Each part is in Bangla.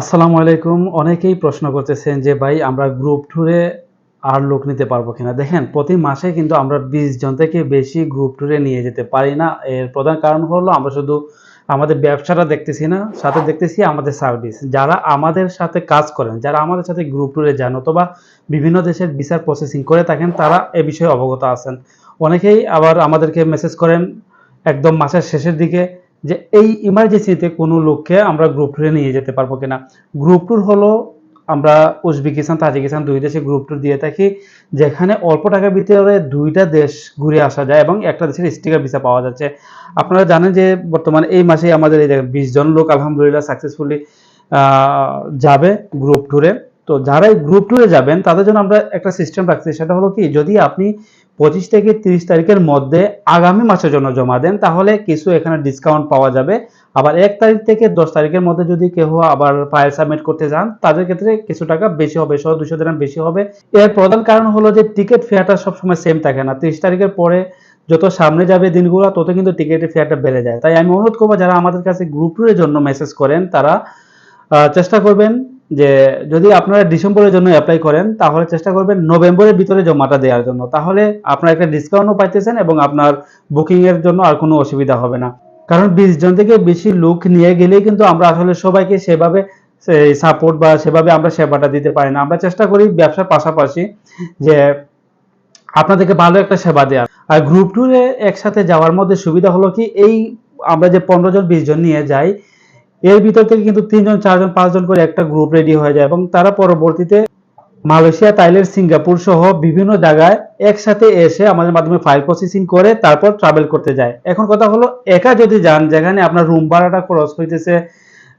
আসসালামু আলাইকুম। অনেকেই প্রশ্ন করতেছেন যে, ভাই, আমরা গ্রুপ ট্যুরে আর লোক নিতে পারব কিনা? দেখেন, প্রতি মাসে কিন্তু আমরা বিশ জন থেকে বেশি গ্রুপ ট্যুরে নিয়ে যেতে পারি না। এর প্রধান কারণ হলো, আমরা শুধু আমাদের ব্যবসাটা দেখতেছি না, সাথে দেখতেছি আমাদের সার্ভিস যারা আমাদের সাথে কাজ করেন, যারা আমাদের সাথে গ্রুপ ট্যুরে যান অথবা বিভিন্ন দেশের বিচার প্রসেসিং করে থাকেন, তারা এ বিষয়ে অবগত আছেন। অনেকেই আবার আমাদেরকে মেসেজ করেন, একদম মাসের শেষের দিকে। যে এই ইমার্জেন্সিতে কোনো লোককে আমরা গ্রুপ টুরে নিয়ে যেতে পারব কিনা? গ্রুপ ট্যুর হলো আমরা উজবেকিস্তান তাজিকিস্তান দুই দেশে গ্রুপ ট্যুর দিয়ে থাকি, যেখানে অল্প টাকার ভিতরে দুইটা দেশ ঘুরে আসা যায় এবং একটা দেশের স্টিকার ভিসা পাওয়া যাচ্ছে। আপনারা জানেন যে বর্তমানে এই মাসে আমাদের এই বিশ জন লোক আলহামদুলিল্লাহ সাকসেসফুলি যাবে গ্রুপ ট্যুরে তো যারা গ্রুপ ট্যুরে যাবেন, তাদের জন্য আমরা একটা সিস্টেম রাখছি, সেটা হলো কি, যদি আপনি পঁচিশ থেকে তিরিশ তারিখের মধ্যে আগামী মাসের জন্য জমা দেন, তাহলে কিছু এখানে ডিসকাউন্ট পাওয়া যাবে। আবার এক তারিখ থেকে দশ তারিখের মধ্যে যদি কেউ আবার ফাইল সাবমিট করতে যান তাদের ক্ষেত্রে কিছু টাকা বেশি হবে, সহ দুশো দিন বেশি হবে। এর প্রধান কারণ হলো যে টিকিট ফেয়ারটা সবসময় সেম থাকে না। তিরিশ তারিখের পরে যত সামনে যাবে দিনগুলো, তত কিন্তু টিকিটের ফেয়ারটা বেড়ে যায়। তাই আমি অনুরোধ করব, যারা আমাদের কাছে গ্রুপ ট্যুরের জন্য মেসেজ করেন, তারা চেষ্টা করবেন যে যদি আপনারা ডিসেম্বরের জন্য অ্যাপ্লাই করেন, তাহলে চেষ্টা করবেন নভেম্বরের ভিতরে জমাটা দেওয়ার জন্য। তাহলে আপনার একটা ডিসকাউন্টও পাইতেছেন এবং আপনার বুকিং এর জন্য আর কোনো অসুবিধা হবে না। কারণ বিশ জন থেকে বেশি লোক নিয়ে গেলেই কিন্তু আমরা আসলে সবাইকে সেভাবে সাপোর্ট বা সেভাবে আমরা সেবাটা দিতে পারি না। আমরা চেষ্টা করি ব্যবসার পাশাপাশি যে আপনাদেরকে ভালো একটা সেবা দেওয়ার। আর গ্রুপ ট্যুরে একসাথে যাওয়ার মধ্যে সুবিধা হলো কি, এই আমরা যে পনেরো জন, বিশ জন নিয়ে যাই এর ভিতর থেকে কিন্তু তিনজন, চারজন, পাঁচজন করে একটা গ্রুপ রেডি হয়ে যায় এবং তারা পরবর্তীতে মালয়েশিয়া, থাইল্যান্ড, সিঙ্গাপুর সহ বিভিন্ন জায়গায় একসাথে এসে আমাদের মাধ্যমে ফাইল প্রসেসিং করে তারপর ট্রাভেল করতে যায়। এখন কথা হলো, একা যদি যান, যেখানে আপনার রুম ভাড়াটা খরচ হইতেছে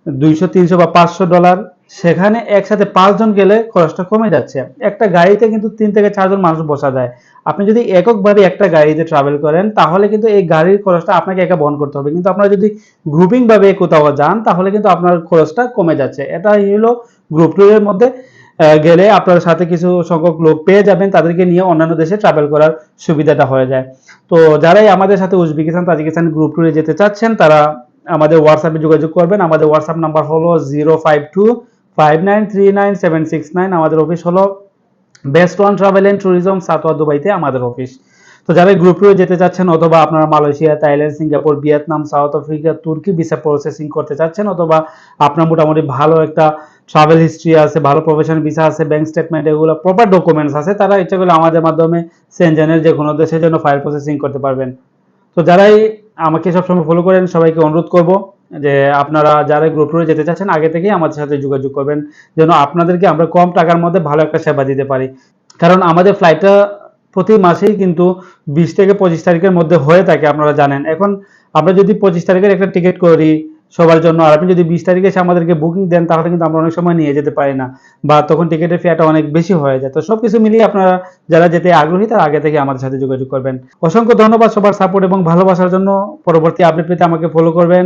দুইশো, তিনশো বা পাঁচশো ডলার সেখানে একসাথে পাঁচজন গেলে খরচটা কমে যাচ্ছে। একটা গাড়িতে কিন্তু তিন থেকে চারজন মানুষ বসা যায়। আপনি যদি এককভাবে একটা গাড়িতে ট্রাভেল করেন, তাহলে কিন্তু এই গাড়ির খরচটা আপনাকে একা বহন করতে হবে। কিন্তু আপনারা যদি গ্রুপিং ভাবে কোথাও যান, তাহলে কিন্তু আপনার খরচটা কমে যাচ্ছে। এটাই হলো গ্রুপ ট্যুরের মধ্যে গেলে আপনার সাথে কিছু সংখ্যক লোক পেয়ে যাবেন, তাদেরকে নিয়ে অন্যান্য দেশে ট্রাভেল করার সুবিধাটা হয়ে যায়। তো যারাই আমাদের সাথে উজবেকিস্তান, তাজিকিস্তান গ্রুপ ট্যুরে যেতে চাচ্ছেন, তারা আমাদের হোয়াটসঅ্যাপে যোগাযোগ করবেন। আমাদের হোয়াটসঅ্যাপ নাম্বার হলো zero five two five nine three nine seven six nine আমাদের অফিস হলো best one travel and tourism Satwa দুবাইতে আমাদের অফিস তো যারা গ্রুপ যেতে চাচ্ছেন অথবা আপনারা Malaysia, Thailand, Singapore, Vietnam, South Africa, তুর্কি ভিসা প্রসেসিং করতে চাচ্ছেন অথবা আপনার মোটামুটি ভালো একটা ট্রাভেল হিস্ট্রি আছে, ভালো প্রফেশন ভিসা আছে ব্যাংক স্টেটমেন্ট এগুলো প্রপার ডকুমেন্টস আছে, তারা ইচ্ছা করলে আমাদের মাধ্যমে সেনজেনের যে কোনো দেশের জন্য ফাইল প্রসেসিং করতে পারবেন। তো যারাই আমাকে সবসময় ফলো করেন, সবাইকে অনুরোধ করব। যে আপনারা যারা গ্রুপ ট্যুরে যেতে চাচ্ছেন, আগে থেকেই আমাদের সাথে যোগাযোগ করবেন, যেন আপনাদেরকে আমরা কম টাকার মধ্যে ভালো একটা সেবা দিতে পারি। কারণ আমাদের ফ্লাইটটা প্রতি মাসেই কিন্তু বিশ থেকে পঁচিশ তারিখের মধ্যে হয়ে থাকে, আপনারা জানেন। এখন আমরা যদি পঁচিশ তারিখের একটা টিকিট করি সবার জন্য, আর আপনি যদি বিশ তারিখে এসে আমাদেরকে বুকিং দেন, তাহলে কিন্তু আমরা অনেক সময় নিয়ে যেতে পারি না, বা তখন টিকিটের ফেয়ারটা অনেক বেশি হয়ে যায়। তো সবকিছু মিলিয়ে আপনারা যারা যেতে আগ্রহী, তারা আগে থেকে আমাদের সাথে যোগাযোগ করবেন। অসংখ্য ধন্যবাদ সবার সাপোর্ট এবং ভালোবাসার জন্য। পরবর্তী আপডেট পেতে আমাকে ফলো করবেন।